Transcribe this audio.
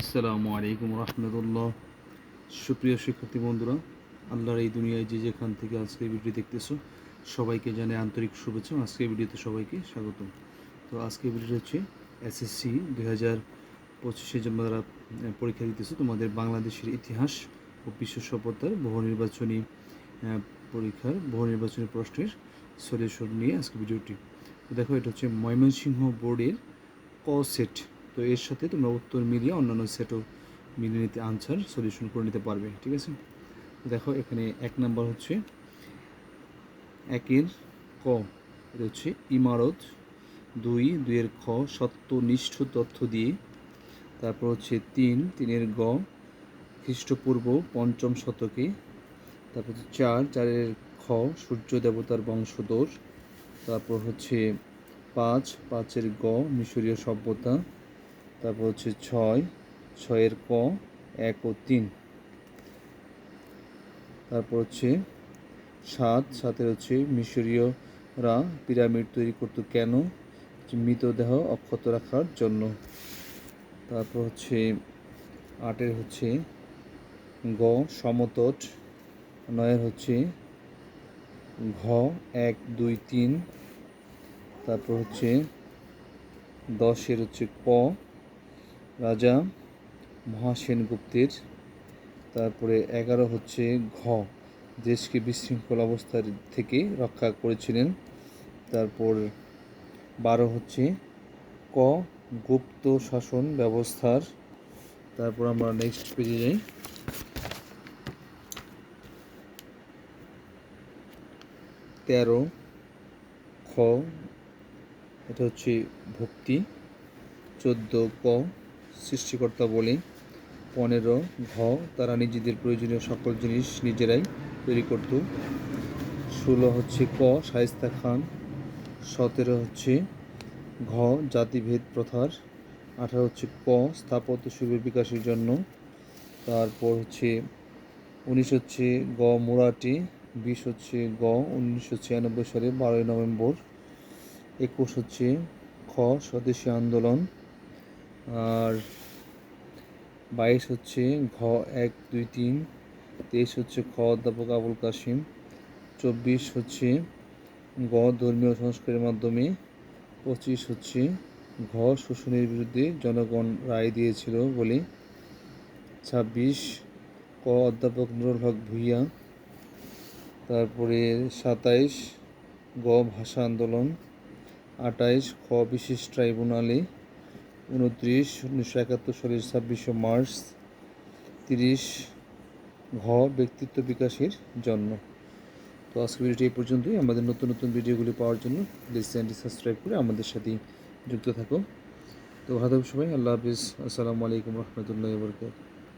আসসালামু আলাইকুম রহমতুল্লাহ। সুপ্রিয় শিক্ষার্থী বন্ধুরা, আল্লাহর এই দুনিয়ায় যে যেখান থেকে আজকে ভিডিও দেখতেছো, সবাইকে জানে আন্তরিক শুভেচ্ছা আজকে ভিডিওতে সবাইকে স্বাগত। তো আজকে ভিডিওটা হচ্ছে এসএসসি দুই হাজার জন্য যারা পরীক্ষা দিতেছো, তোমাদের বাংলাদেশের ইতিহাস ও বিশ্ব সভ্যতার বহু নির্বাচনী পরীক্ষার বহু নির্বাচনী প্রশ্নের সলিউশন নিয়ে আজকে ভিডিওটি। তো দেখো, এটা হচ্ছে ময়মনসিংহ বোর্ডের ক সেট। তো এর সাথে তোমরা উত্তর মিলিয়ে অন্যান্য সেটও মিলিয়ে নিতে আনসার সলিউশন করে নিতে পারবে, ঠিক আছে? দেখো, এখানে এক নাম্বার হচ্ছে একের ক, এটা হচ্ছে ইমারত, দুই, দুইয়ের খ সত্যনিষ্ঠ তথ্য দিয়ে। তারপর হচ্ছে তিন, তিনের গ, খ্রিস্টপূর্ব, পঞ্চম শতকে। তারপর হচ্ছে চার, চারের খ, সূর্য দেবতার বংশধর। তারপর হচ্ছে পাঁচ, পাঁচের গ, মিশরীয় সভ্যতা। তারপর হচ্ছে ছয়, ছয়ের ক, এক ও তিন। তারপর হচ্ছে সাত, সাতের হচ্ছে মিশরীয়রা পিরামিড তৈরি করতো কেন? মৃতদেহ অক্ষত রাখার জন্য। তারপর হচ্ছে আটের হচ্ছে গ, সমতট। নয়ের হচ্ছে ঘ, এক, দুই, তিন। তারপর হচ্ছে দশের হচ্ছে ক রাজা মহাসেনগুপ্তের। তারপরে এগারো হচ্ছে ঘ, দেশকে বিশৃঙ্খল অবস্থার থেকে রক্ষা করেছিলেন। তারপর বারো হচ্ছে ক, গুপ্ত শাসন ব্যবস্থার। তারপর আমরা নেক্সট পেজে যাই। তেরো, খ, এটা হচ্ছে ভক্তি। চোদ্দ, ক সৃষ্টিকর্তা বলে পনেরো ঘ তারা নিজেদের প্রয়োজনীয় সকল জিনিস নিজেরাই তৈরি করত। ষোলো হচ্ছে ক, শায়েস্তা খান। সতেরো হচ্ছে ঘ, জাতিভেদ প্রথার। আঠারো হচ্ছে ক স্থাপত্য শিল্পের বিকাশের জন্য। তারপর হচ্ছে উনিশ হচ্ছে গ, মুরাটি। বিশ হচ্ছে গ উনিশশো ছিয়ানব্বই সালে বারোই নভেম্বর। একুশ হচ্ছে খ, স্বদেশী আন্দোলন। আর বাইশ হচ্ছে ঘ, এক, দুই, তিন, তেইশ হচ্ছে খ, অধ্যাপক আবুল কাশিম, চব্বিশ হচ্ছে গ, ধর্মীয় সংস্কারের মাধ্যমে, পঁচিশ হচ্ছে ঘ, শোষণের বিরুদ্ধে জনগণ রায় দিয়েছিল বলে, ছাব্বিশ ক, অধ্যাপক নুরুল হক ভূঁইয়া, তারপরে সাতাইশ গ, ভাষা আন্দোলন আটাইশ খ, বিশেষ ট্রাইব্যুনালে উনত্রিশ, উনিশশো একাত্তর সালের ছাব্বিশে মার্চ, তিরিশ ঘ ব্যক্তিত্ব বিকাশের জন্য। তো আজকে ভিডিওটি এই পর্যন্তই। আমাদের নতুন নতুন ভিডিওগুলি পাওয়ার জন্য প্লিজ চ্যানেলটি সাবস্ক্রাইব করে আমাদের সাথে যুক্ত থাকো তো ভালো সবাই। আল্লাহ হাফিজ। আসসালামু আলাইকুম রহমতুল্লাহ বরকাত